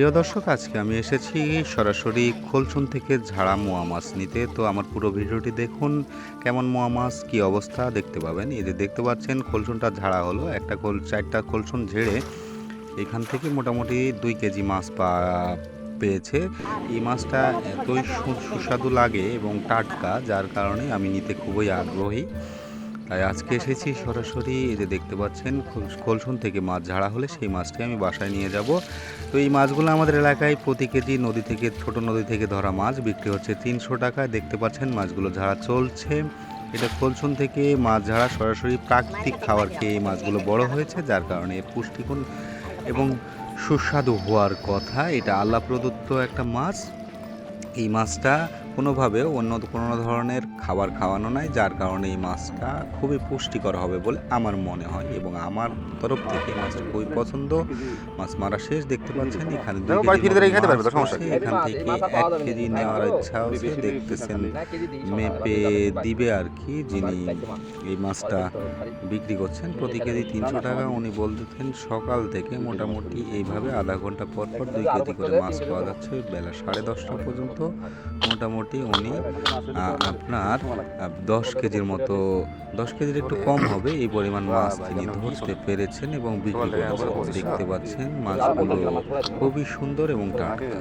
প্রিয় দর্শক, আজকে আমি এসেছি সরাসরি খোলসুন থেকে ঝাড়া মোয়া মাছ নিতে। তো আমার পুরো ভিডিওটি দেখুন, কেমন মোয়া মাছ, কী অবস্থা দেখতে পাবেন। এই যে দেখতে পাচ্ছেন, খোলসুনটা ঝাড়া হলো, একটা খোল, চারটা খোলসুন ঝেড়ে এখান থেকে মোটামুটি দুই কেজি মাছ পা, পেয়েছে। এই মাছটা এতই সুস্বাদু লাগে এবং টাটকা, যার কারণে আমি নিতে খুবই আগ্রহী। তাই আজকে এসেছি সরাসরি, এই যে দেখতে পাচ্ছেন, খোল- খোলসুন থেকে মাছ ঝাড়া হলে সেই মাছটি আমি বাসায় নিয়ে যাব। তো এই মাছগুলো আমাদের এলাকায় প্রতি কেজি নদী থেকে, ছোট নদী থেকে ধরা মাছ, বিক্রি হচ্ছে তিনশো টাকায়। দেখতে পাচ্ছেন মাছগুলো ঝাড়া চলছে। এটা খোলসুন থেকে মাছ ঝাড়া সরাসরি প্রাকৃতিক খাবার খেয়ে এই মাছগুলো বড় হয়েছে, যার কারণে পুষ্টিগুণ এবং সুস্বাদু হওয়ার কথা। এটা আল্লাহ প্রদত্ত একটা মাছ। এই মাছটা কোনোভাবে অন্য কোনো ধরনের খাবার খাওয়ানো নাই যার কারণে এই মাছটা খুবই পুষ্টিকর হবে বলে আমার মনে হয় এবং আমার তরফ থেকে মাছটা খুবই পছন্দ। মাছ মারা শেষ দেখতে পাচ্ছেন এখানে। এখান থেকে এক কেজি নেওয়ার ইচ্ছা আছে দেখতেছেন মেপে দিবে আর কি যিনি এই মাছটা বিক্রি করছেন প্রতি কেজি তিনশো টাকা উনি বলতেছেন সকাল থেকে মোটামুটি এইভাবে আধা ঘণ্টা পর পর দুই কেজি করে মাছ পাওয়া যাচ্ছে বেলা সাড়ে দশটা পর্যন্ত মোটামুটি উনি আহ, আপনার দশ কেজির মতো দশ কেজির একটু কম হবে এই পরিমাণ মাছ তিনি ধরতে পেরেছেন এবং বিক্রি করেছেন। দেখতে পাচ্ছেন মাছগুলো খুবই সুন্দর এবং টাটকা।